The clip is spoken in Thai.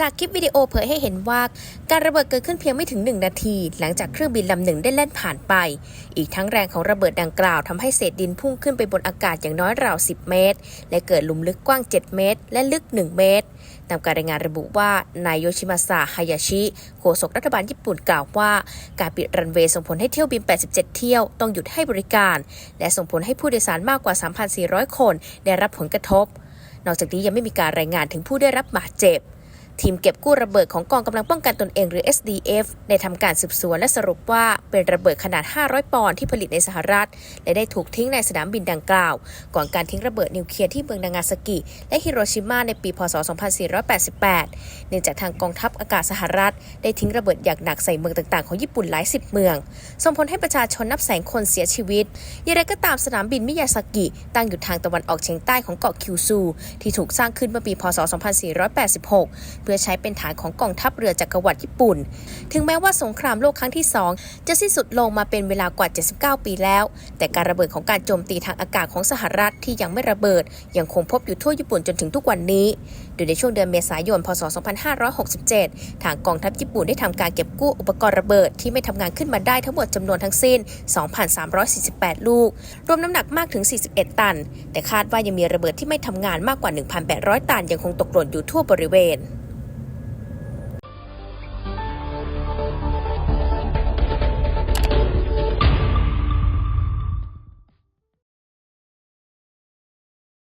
จากคลิปวิดีโอเผยให้เห็นว่า การระเบิดเกิดขึ้นเพียงไม่ถึง 1 นาที หลังจากเครื่องบินลำหนึ่งได้แล่นผ่านไป อีกทั้งแรงของระเบิดดังกล่าวทำให้เศษดินพุ่งขึ้นไปบนอากาศอย่างน้อยราว 10 เมตร และเกิดหลุมลึกกว้าง 7 เมตร และลึก 1 เมตรตามการรายงานระบุว่านายโยชิมาซาฮายาชิโฆษกรัฐบาลญี่ปุ่นกล่าวว่า การปิดรันเวย์ส่งผลให้เที่ยวบิน 87 เที่ยวต้องหยุดให้บริการ และส่งผลให้ผู้โดยสารมากกว่า 3,400 คน ได้รับผลกระทบ นอกจากนี้ยังไม่มีการรายงานถึงผู้ได้รับบาดเจ็บ ทีมเก็บกู้ระเบิดของกองกำลังป้องกันตนเองหรือ SDF ได้ทำการสืบสวนและสรุปว่าเป็นระเบิดขนาด 500 ปอนด์ที่ผลิตในสหรัฐ และได้ถูกทิ้งในสนามบินดังกล่าว ก่อนการทิ้งระเบิดนิวเคลียร์ที่เมืองนางาซากิ และฮิโรชิมาในปีพศ 2488 เนื่องจากทางกองทัพอากาศสหรัฐ ได้ทิ้งระเบิดอย่างหนักใส่เมืองต่างๆของญี่ปุ่นหลายสิบเมือง ส่งผลให้ประชาชนนับแสนคนเสียชีวิตอย่างไรก็ตามสนามบินมิยาซากิ ตั้งอยู่ทางตะวันออกเฉียงใต้ของเกาะคิวซูที่ถูกสร้างขึ้นเมื่อปีพศ 2486พื่อใช้เป็นฐานของกองทัพเรือจักรวรรดิญี่ปุ่น ถึงแม้ว่าสงครามโลกครั้งที่ 2 จะสิ้นสุดลงมาเป็นเวลากว่า 79 ปีแล้ว แต่การระเบิดของการโจมตีทางอากาศของสหรัฐที่ยังไม่ระเบิด ยังคงพบอยู่ทั่วญี่ปุ่นจนถึงทุกวันนี้ โดยในช่วงเดือนเมษายน พศ 2567 ทางกองทัพญี่ปุ่นได้ทำการเก็บกู้อุปกรณ์ระเบิดที่ไม่ทำงานขึ้นมาได้ทั้งหมดจำนวนทั้งสิ้น 2,348 ลูก รวมน้ำหนักมากถึง 41 ตัน แต่คาดว่ายังมีระเบิดที่ไม่ทำงานมากกว่า 1,800 ตันยังคงตกหล่นอยู่ทั่วบริเวณ